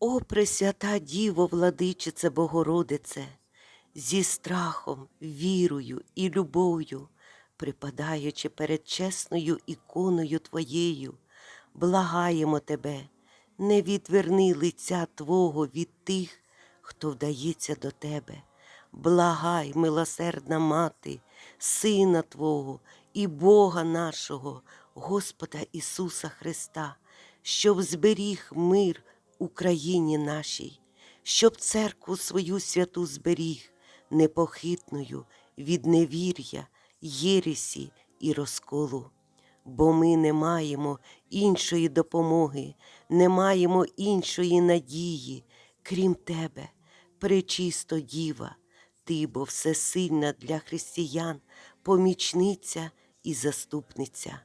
О, Пресвята Діво, владичице Богородице, зі страхом, вірою і любов'ю, припадаючи перед чесною іконою Твоєю, благаємо Тебе, не відверни лиця Твого від тих, хто вдається до Тебе. Благай, милосердна мати, Сина Твого і Бога нашого, Господа Ісуса Христа, щоб зберіг мир Україні нашій, щоб церкву свою святу зберіг непохитною від невір'я, єресі і розколу. Бо ми не маємо іншої допомоги, не маємо іншої надії, крім Тебе, пречисто Діва, Ти, бо всесильна для християн, помічниця і заступниця.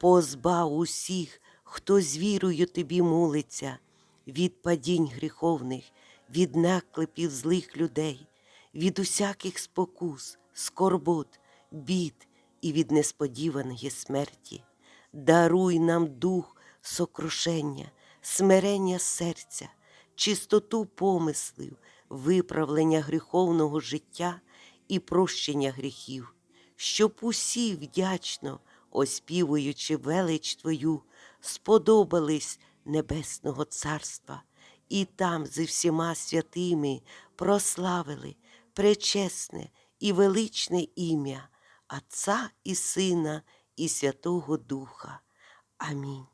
Позбав усіх, хто з вірою тобі молиться, від падінь гріховних, від наклепів злих людей, від усяких спокус, скорбот, бід і від несподіваної смерті. Даруй нам дух сокрушення, смирення серця, чистоту помислів, виправлення гріховного життя і прощення гріхів, щоб усі вдячно, оспівуючи велич Твою, сподобались Небесного Царства, і там зі всіма святими прославили пречесне і величне ім'я Отця і Сина і Святого Духа. Амінь.